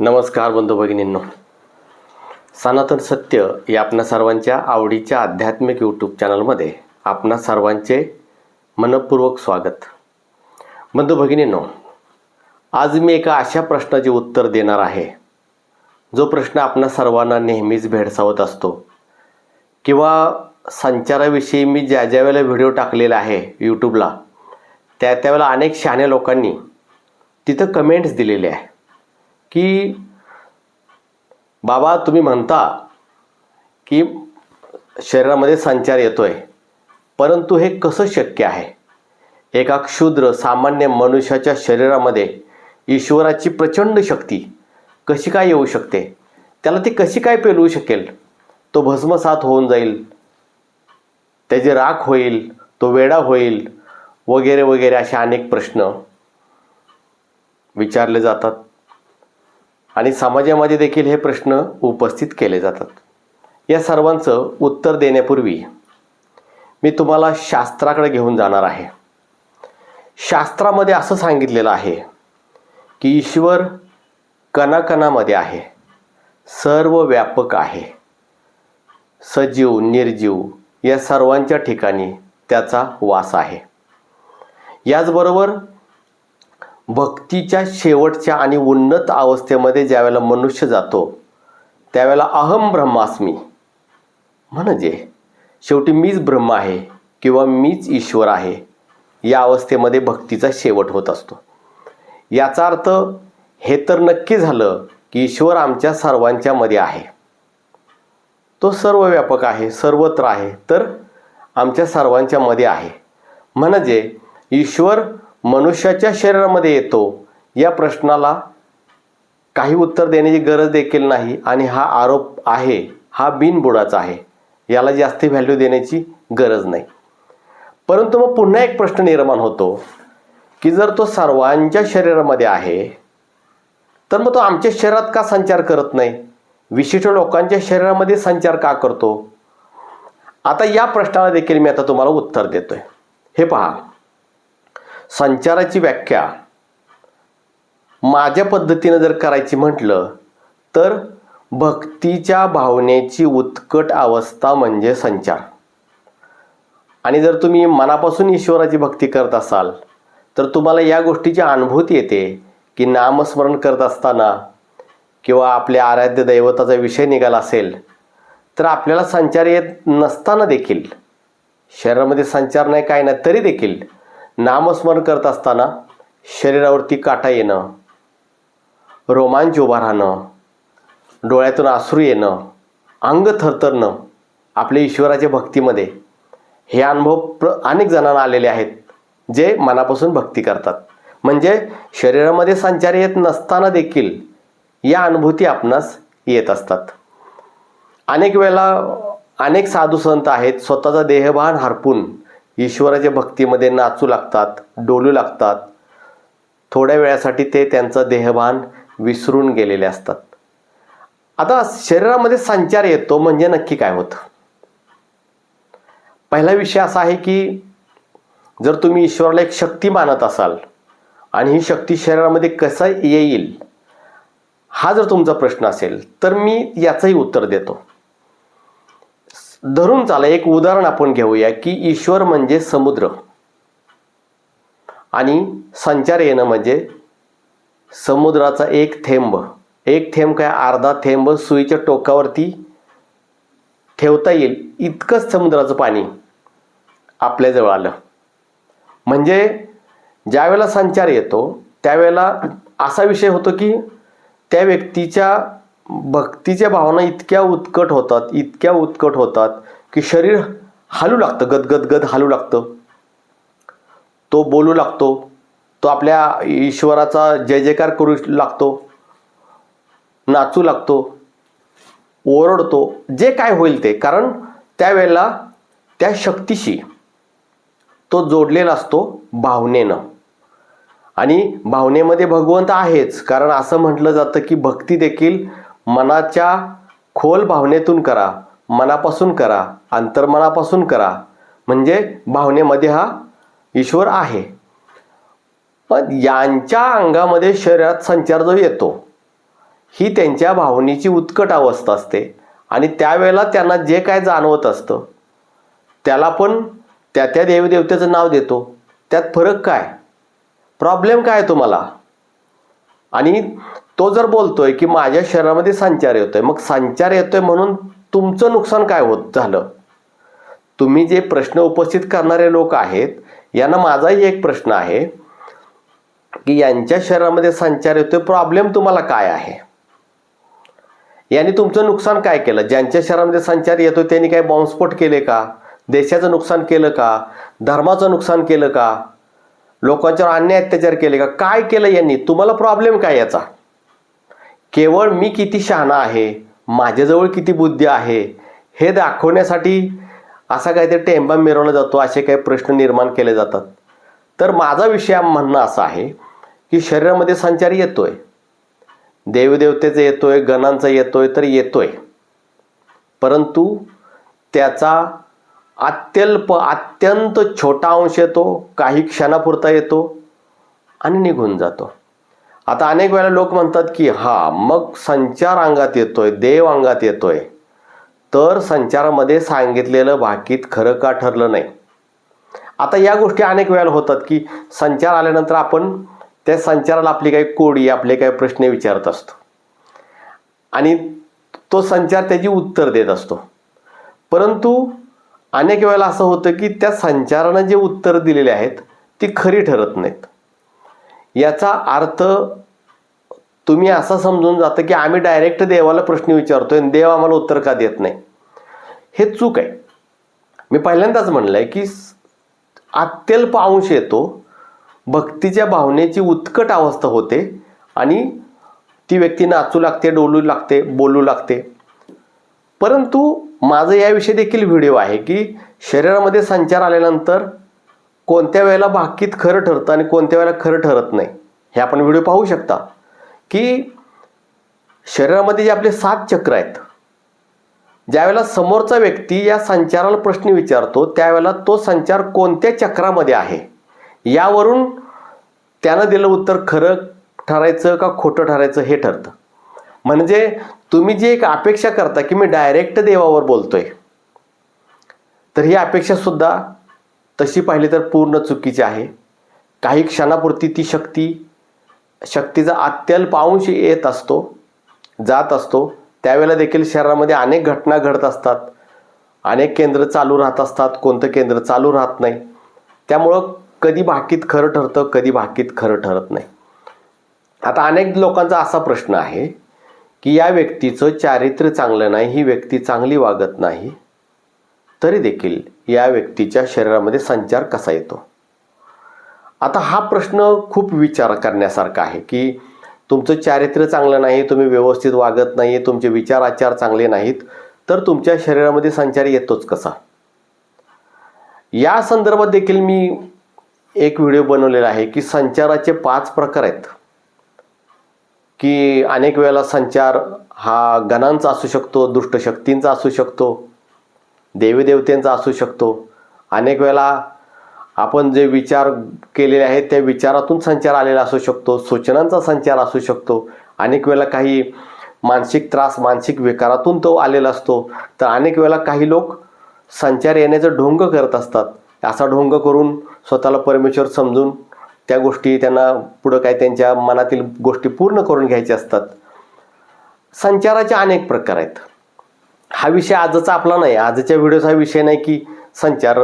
नमस्कार बंधू भगिनींनो. सनातन सत्य या आपणा सर्वांच्या आवडीच्या आध्यात्मिक यूट्यूब चॅनलमध्ये आपणा सर्वांचे मनपूर्वक स्वागत. बंधू भगिनींनो आज मी एका अशा प्रश्नाचे उत्तर देणार आहे. जो प्रश्न आपणा सर्वांना नेहमीच भेडसावत असतो. किंवा संचाराविषयी मी ज्या ज्या वेळेला व्हिडिओ टाकलेला आहे यूट्यूबला त्या त्यावेळेला अनेक शहाण्या लोकांनी तिथं कमेंट्स दिलेले आहे. की बाबा तुम्ही म्हणता की शरीरामध्ये संचार येतो आहे परंतु हे कसं शक्य आहे? एका क्षुद्र सामान्य मनुष्याच्या शरीरामध्ये ईश्वराची प्रचंड शक्ती कशी काय येऊ शकते? त्याला ती कशी काय पेलवू शकेल? तो भस्मसात होऊन जाईल त्याचे राख होईल तो वेडा होईल वगैरे वगैरे असे अनेक प्रश्न विचारले जातात. आणि समाजामध्ये देखील हे प्रश्न उपस्थित केले जातात. या सर्वांचं उत्तर देण्यापूर्वी मी तुम्हाला शास्त्राकडे घेऊन जाणार आहे. शास्त्रामध्ये असं सांगितलेलं आहे की ईश्वर कणाकणामध्ये आहे. सर्व व्यापक आहे. सजीव निर्जीव या सर्वांच्या ठिकाणी त्याचा वास आहे. याचबरोबर भक्तीच्या शेवटच्या आणि उन्नत अवस्थेमध्ये ज्यावेळेला मनुष्य जातो त्यावेळेला अहम ब्रह्मास्मी. म्हणजे शेवटी मीच ब्रह्म आहे किंवा मीच ईश्वर आहे या अवस्थेमध्ये भक्तीचा शेवट होत असतो. याचा अर्थ हे तर नक्की झालं की ईश्वर आमच्या सर्वांच्या मध्ये आहे. तो सर्व व्यापक आहे सर्वत्र आहे तर आमच्या सर्वांच्या मध्ये आहे. म्हणजे ईश्वर मनुष्याच्या शरीरामध्ये येतो. या प्रश्नाला काही उत्तर देण्याची गरज देखील नाही आणि हा आरोप आहे हा बिनबुडाचा आहे. याला जास्त व्हॅल्यू देण्याची गरज नाही. परंतु मग पुन्हा एक प्रश्न निर्माण होतो की जर तो सर्वांच्या शरीरामध्ये आहे तर मग तो आमच्या शरीरात का संचार करत नाही? विशिष्ट लोकांच्या शरीरामध्ये संचार का करतो? आता या प्रश्नाला देखील मी आता तुम्हाला उत्तर देतोय. हे पहा. संचाराची व्याख्या. माझ्या पद्धतीनं जर करायची म्हटलं तर भक्तीच्या भावनेची उत्कट अवस्था म्हणजे संचार. आणि जर तुम्ही मनापासून ईश्वराची भक्ती करत असाल तर तुम्हाला या गोष्टीची अनुभूती येते की नामस्मरण करत असताना किंवा आपल्या आराध्य दैवताचा विषय निघाला असेल तर आपल्याला संचार येत नसताना देखील शरीरामध्ये संचार नाही काय नाही तरी देखील नामस्मरण करत असताना शरीरावरती काटा येणं रोमांच उभा राहणं डोळ्यातून आसरू येणं अंग थरथरणं आपल्या ईश्वराच्या भक्तीमध्ये हे अनुभव प्र अनेक जणांना आलेले आहेत जे मनापासून भक्ती करतात. म्हणजे शरीरामध्ये संचार येत नसताना देखील या अनुभूती आपणास येत असतात. अनेक वेळेला अनेक साधू संत आहेत स्वतःचा देहभान हरपून ईश्वराच्या भक्तीमध्ये नाचू लागतात डोलू लागतात. थोड्या वेळासाठी ते त्यांचं देहभान विसरून गेलेले असतात. आता शरीरामध्ये संचार येतो म्हणजे नक्की काय होतं? पहिला विषय असा आहे की जर तुम्ही ईश्वराला एक शक्ती मानत असाल आणि ही शक्ती शरीरामध्ये कसं येईल हा जर तुमचा प्रश्न असेल तर मी याचंही उत्तर देतो. धरून चाला एक उदाहरण आपण घेऊया की ईश्वर म्हणजे समुद्र. आणि संचार येणं म्हणजे समुद्राचा एक थेंब. एक थेंब काय? अर्धा थेंब सुईच्या टोकावरती ठेवता येईल. इतकंच समुद्राचं पाणी आपल्याजवळ आलं. म्हणजे ज्यावेळेला संचार येतो त्यावेळेला असा विषय होतो की त्या व्यक्तीच्या भक्तीच्या भावना इतक्या उत्कट होतात इतक्या उत्कट होतात की शरीर हालू लागतं गदगद गद हालू लागतं. तो बोलू लागतो तो आपल्या ईश्वराचा जय जयकार करू लागतो नाचू लागतो ओरडतो जे काय होईल ते. कारण त्यावेळेला त्या शक्तीशी तो जोडलेला असतो भावनेनं. आणि भावनेमध्ये भगवंत आहेच. कारण असं म्हटलं जातं की भक्ती देखील मनाच्या खोल भावनेतून करा मनापासून करा अंतर्मनापासून करा. म्हणजे भावनेमध्ये हा ईश्वर आहे. पण यांच्या अंगामध्ये शरीरात संचार जो येतो ही त्यांच्या भावनेची उत्कट अवस्था असते. आणि त्यावेळेला त्यांना जे काय जाणवत असतं त्याला पण त्या त्या देवदेवतेचं नाव देतो. त्यात फरक काय? प्रॉब्लेम काय आहे तुम्हाला? आणि तो जर बोलतोय की माझ्या शरीरामध्ये संचार येतोय मग संचार येतोय म्हणून तुमचं नुकसान काय होत झालं? तुम्ही जे प्रश्न उपस्थित करणारे लोक आहेत यांना माझाही एक प्रश्न आहे की यांच्या शरीरामध्ये संचार येतोय प्रॉब्लेम तुम्हाला काय आहे? यांनी तुमचं नुकसान काय केलं? ज्यांच्या शहरामध्ये संचार येतो त्यांनी काय बॉम्बस्फोट केले का? देशाचं नुकसान केलं का? धर्माचं नुकसान केलं का? लोकांच्यावर अन्याय अत्याचार केले का? काय केलं यांनी? तुम्हाला प्रॉब्लेम काय याचा? केवळ मी किती शहाणा आहे माझ्याजवळ किती बुद्धी आहे हे दाखवण्यासाठी असा काहीतरी टेंबा मिरवला जातो असे काही प्रश्न निर्माण केले जातात. तर माझा विषय म्हणणं असा आहे की शरीरामध्ये संचार येतोय. देवदेवतेचा येतोय गणांचा येतोय तर येतोय. परंतु त्याचा अत्यल्प अत्यंत छोटा अंश येतो काही क्षणापुरता येतो आणि निघून जातो. आता अनेक वेळेला लोक म्हणतात की हा मग संचार अंगात येतोय देव अंगात येतोय. तर संचारामध्ये सांगितलेलं भाकीत खरं का ठरलं नाही? आता या गोष्टी अनेक वेळेला होतात की संचार आल्यानंतर आपण त्या संचाराला आपली काही कोडी आपले काही प्रश्न विचारत असतो. आणि तो संचार त्याची उत्तर देत असतो. परंतु अनेक वेळेला असं होतं की त्या संचारानं जे उत्तर दिलेले आहेत ती खरी ठरत नाहीत. याचा अर्थ तुम्ही असं समजून जातं की आम्ही डायरेक्ट देवाला प्रश्न विचारतोय आणि देव आम्हाला उत्तर का देत नाही. हे चूक आहे. मी पहिल्यांदाच म्हणलं आहे की अत्यल्प अंश येतो भक्तीच्या भावनेची उत्कट अवस्था होते आणि ती व्यक्ती नाचू लागते डोलू लागते बोलू लागते. परंतु माझं याविषयी देखील व्हिडिओ आहे की शरीरामध्ये संचार आल्यानंतर कोणत्या वेळेला बाकीत खरं ठरतं आणि कोणत्या वेळेला खरं ठरत नाही? हे आपण व्हिडिओ पाहू शकता. की शरीरामध्ये जे आपले सात चक्र आहेत ज्यावेळेला समोरचा व्यक्ती या संचाराला प्रश्न विचारतो त्यावेळेला तो संचार कोणत्या चक्रामध्ये आहे? यावरून त्यानं दिलं उत्तर खरं ठरायचं का खोटं ठरायचं हे ठरतं. म्हणजे तुम्ही जी एक अपेक्षा करता की मी डायरेक्ट देवावर बोलतोय तर ही अपेक्षासुद्धा तशी पाहिली तर पूर्ण चुकीची आहे. काही क्षणापुरती ती शक्ती शक्तीचा अत्यल्प अंश येत असतो जात असतो. त्यावेळेला देखील शरीरामध्ये अनेक घटना घडत असतात. अनेक केंद्र चालू राहत असतात कोणतं केंद्र चालू राहत नाही. त्यामुळं कधी भाकीत खरं ठरतं कधी भाकीत खरं ठरत नाही. आता अनेक लोकांचा असा प्रश्न आहे की या व्यक्तीचं चारित्र्य चांगलं नाही ही व्यक्ती चांगली वागत नाही. तरी देखील या व्यक्तीच्या शरीरामध्ये संचार कसा येतो? आता हा प्रश्न खूप विचार करण्यासारखा आहे की तुमचं चारित्र्य चांगलं नाही तुम्ही व्यवस्थित वागत नाही तुमचे विचार आचार चांगले नाहीत तर तुमच्या शरीरामध्ये संचार येतोच कसा? या संदर्भात देखील मी एक व्हिडिओ बनवलेला आहे की संचाराचे पाच प्रकार आहेत. की अनेक वेळेला संचार हा गणांचा असू शकतो दुष्टशक्तींचा असू शकतो देवीदेवतेंचा असू शकतो. अनेक वेळेला आपण जे विचार केलेले आहेत त्या विचारातून संचार आलेला असू शकतो सूचनांचा संचार असू शकतो. अनेक वेळेला काही मानसिक त्रास मानसिक विकारातून तो आलेला असतो. तर अनेक वेळेला काही लोक संचार येण्याचं ढोंग करत असतात. असा ढोंग करून स्वतःला परमेश्वर समजून त्या गोष्टी त्यांना पुढं काय त्यांच्या मनातील गोष्टी पूर्ण करून घ्यायच्या असतात. संचाराचे अनेक प्रकार आहेत. हा विषय आजचा आपला नाही. आजच्या व्हिडिओचा हा विषय नाही की संचार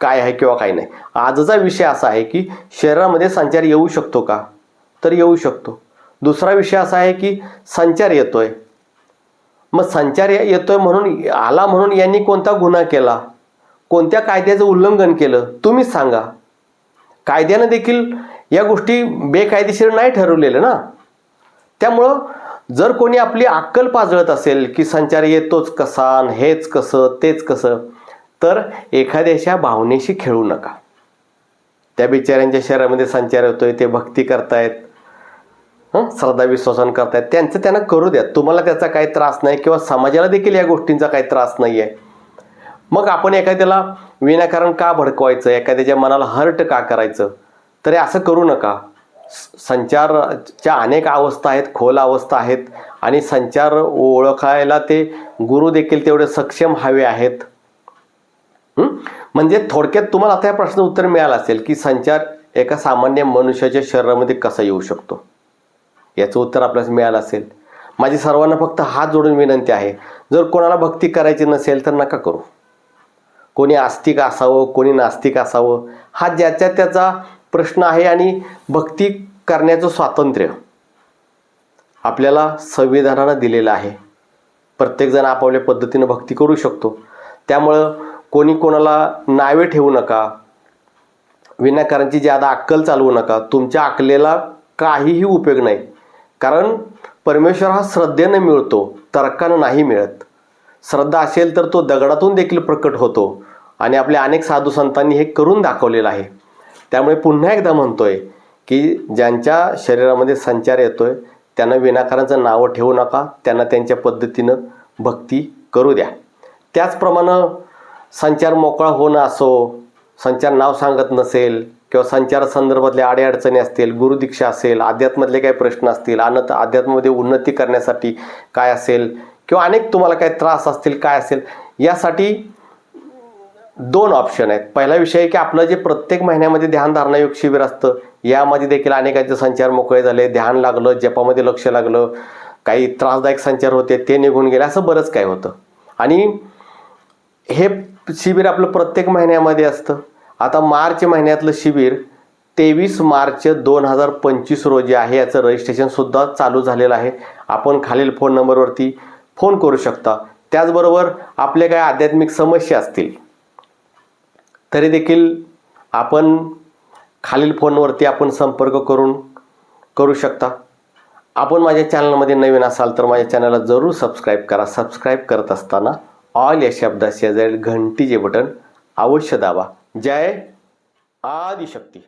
काय आहे किंवा काय नाही. आजचा विषय असा आहे की शरीरामध्ये संचार येऊ शकतो का? तर येऊ शकतो. दुसरा विषय असा आहे की संचार येतोय. मग संचार येतोय म्हणून आला म्हणून यांनी कोणता गुन्हा केला? कोणत्या कायद्याचं उल्लंघन केलं? तुम्हीच सांगा. कायद्यानं देखील या गोष्टी बेकायदेशीर नाही ठरवलेलं ना? त्यामुळं जर कोणी आपली अक्कल पाजळत असेल की संचार येतोच कसा हेच कसं तेच कसं तर एखाद्याच्या भावनेशी खेळू नका. त्या बिचाऱ्यांच्या शरीरामध्ये संचार होतोय ते भक्ती करतायत श्रद्धा विश्वासन करतायत. त्यांचं त्यांना करू द्या. तुम्हाला त्याचा काही त्रास नाही किंवा समाजाला देखील या गोष्टींचा काही त्रास नाही आहे मग आपण एखाद्याला विनाकारण का भडकवायचं? एखाद्याच्या मनाला हर्ट का करायचं? तरी असं करू नका. संचारच्या अनेक अवस्था आहेत खोल अवस्था आहेत आणि संचार ओळखायला ते गुरु देखील तेवढे सक्षम हवे आहेत. म्हणजे थोडक्यात तुम्हाला आता या प्रश्न उत्तर मिळालं असेल की संचार एका सामान्य मनुष्याच्या शरीरामध्ये कसा येऊ शकतो? याचं उत्तर आपल्याला मिळालं असेल. माझी सर्वांना फक्त हात जोडून विनंती आहे जर कोणाला भक्ती करायची नसेल तर नका करू. कोणी आस्तिक असावं कोणी नास्तिक असावं हा ज्याच्या त्याचा प्रश्न आहे आणि भक्ती करण्याचं स्वातंत्र्य आपल्याला संविधानानं दिलेलं आहे. प्रत्येकजण आपापल्या पद्धतीनं भक्ती करू शकतो. त्यामुळं कोणी कोणाला नावे ठेवू नका विनाकारांची ज्यादा अक्कल चालवू नका तुमच्या अकलेला काहीही उपयोग नाही. कारण परमेश्वर हा श्रद्धेनं मिळतो तर्कानं नाही मिळत. श्रद्धा असेल तर तो दगडातून देखील प्रकट होतो आणि आपल्या अनेक साधू संतांनी हे करून दाखवलेलं आहे. त्यामुळे पुन्हा एकदा म्हणतोय की ज्यांच्या शरीरामध्ये संचार येतोय त्यांना विनाकारांचं नावं ठेवू नका त्यांना त्यांच्या पद्धतीनं भक्ती करू द्या. त्याचप्रमाणे संचार मोकळा होणं असो संचार नाव सांगत नसेल किंवा संचार संदर्भातल्या अडीअडचणी असतील गुरुदीक्षा असेल अध्यात्मातले काही प्रश्न असतील अनंत अध्यात्मामध्ये उन्नती करण्यासाठी काय असेल किंवा अनेक तुम्हाला काही त्रास असतील काय असेल यासाठी दोन ऑप्शन आहेत. पहिला विषय आहे की आपलं जे प्रत्येक महिन्यामध्ये ध्यानधारणा योग शिबिर असतं यामध्ये देखील अनेकांचे संचार मोकळे झाले. ध्यान लागलं जपामध्ये लक्ष लागलं काही त्रासदायक संचार होते ते निघून गेले असं बरंच काही होतं. आणि हे शिबिर आपलं प्रत्येक महिन्यामध्ये असतं. आता मार्च महिन्यातलं शिबिर तेवीस मार्च दोन हजार पंचवीस रोजी आहे. याचं रजिस्ट्रेशनसुद्धा चालू झालेलं आहे. आपण खालील फोन नंबरवरती फोन करू शकता. त्याचबरोबर आपले काही आध्यात्मिक समस्या असतील तरी देखील आपण खालील फोनवरती आपण संपर्क करून करू शकता. आपण माझ्या चॅनलमध्ये नवीन असाल तर माझ्या चॅनलला जरूर सबस्क्राईब करा. सबस्क्राईब करत असताना ऑल या शब्दाशी जाईल घंटीचे बटन अवश्य दाबा. जय आदिशक्ती.